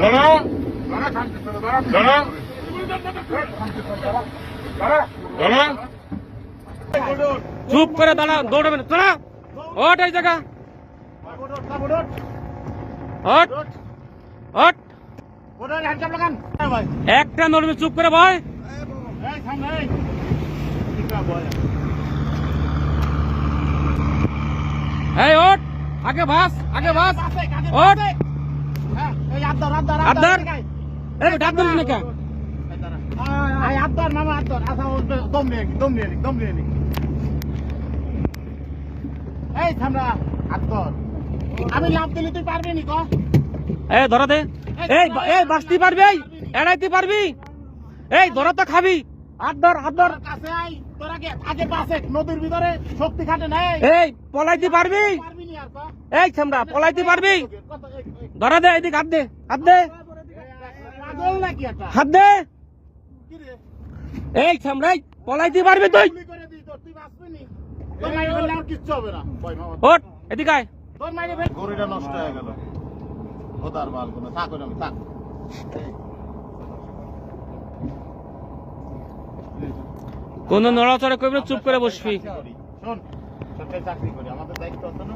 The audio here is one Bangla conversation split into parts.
দাঁড়া চুপ করে দাঁড়া দৌড়াবে না। দাঁড়া ওট এই জায়গা। ওট ওট একটা নড়বে, চুপ করে ভয় এই ওট আগে ভাস আগে ভাস। ওট আবদার এই ডাক দিস না কে আমি লাভ দিলে তুই পারবি নি ক? এই ধরা দে। এই এই বাঁচতে পারবি এড়াইতে পারবি। এই ধরা তো খাবি। ধর হাত কাছে আই তোরা কি আগে পাশে নদীর ভিতরে শক্তি খাটে নাই। এই পলাইতে পারবি এই ছামড়া পলাইতে পারবি ধরা দে এদিকে হাত দে হাত দে হাত দে এই এই, পলাইতে পারবি তুই ওট এদিকে আয় নষ্ট হয়ে গেল ওদার থাক থাক কোন নড়াচড়া করবি চুপ করে বসবি শোন সরকারি চাকরি করি। আমাদের দায়িত্ব আছে না?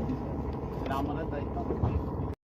আমাদের দায়িত্ব।